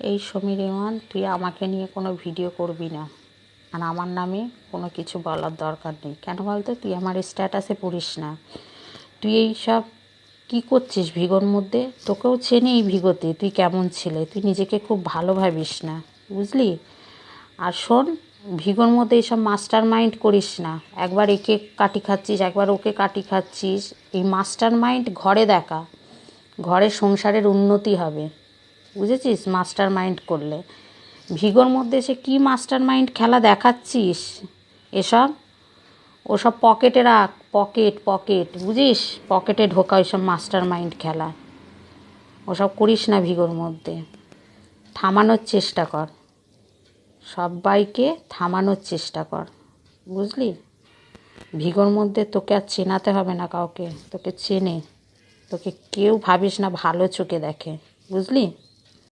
এই সমীর ইমান তুই আমাকে নিয়ে কোনো ভিডিও করবি না। আর আমার নামে কোনো কিছু বলার দরকার নেই। কেন বলতো? তুই আমার স্ট্যাটাসে পড়িস না। তুই এই সব কী করছিস ভিগোর মধ্যে? তোকেও চেনে এই ভিগোতে। তুই কেমন ছেলে? তুই নিজেকে খুব ভালো ভাবিস না। বুঝলি? আর শোন, ভিগোর মধ্যে এইসব মাস্টার মাইন্ড করিস না। একবার একে কাটি খাচ্ছিস, একবার ওকে কাটি খাচ্ছিস। এই মাস্টার মাইন্ড ঘরে দেখা। ঘরে সংসারের উন্নতি হবে। বুঝেছিস? মাস্টার মাইন্ড করলে। ভিগোর মধ্যে এসে কী মাস্টার মাইন্ড খেলা দেখাচ্ছিস? এসব? ওসব পকেটে রাখ। Pocket pocket. বুঝিস? পকেটে ঢোকা ওইসব মাস্টার মাইন্ড খেলা। ওসব করিস না ভিগোর মধ্যে। থামানোর চেষ্টা কর। সবাইকে থামানোর চেষ্টা কর। বুঝলি? ভিগোর মধ্যে তোকে আর চেনাতে হবে না কাউকে। তোকে চেনে। তোকে কেউ ভাবিস না ভালো চোখে দেখে। বুঝলি?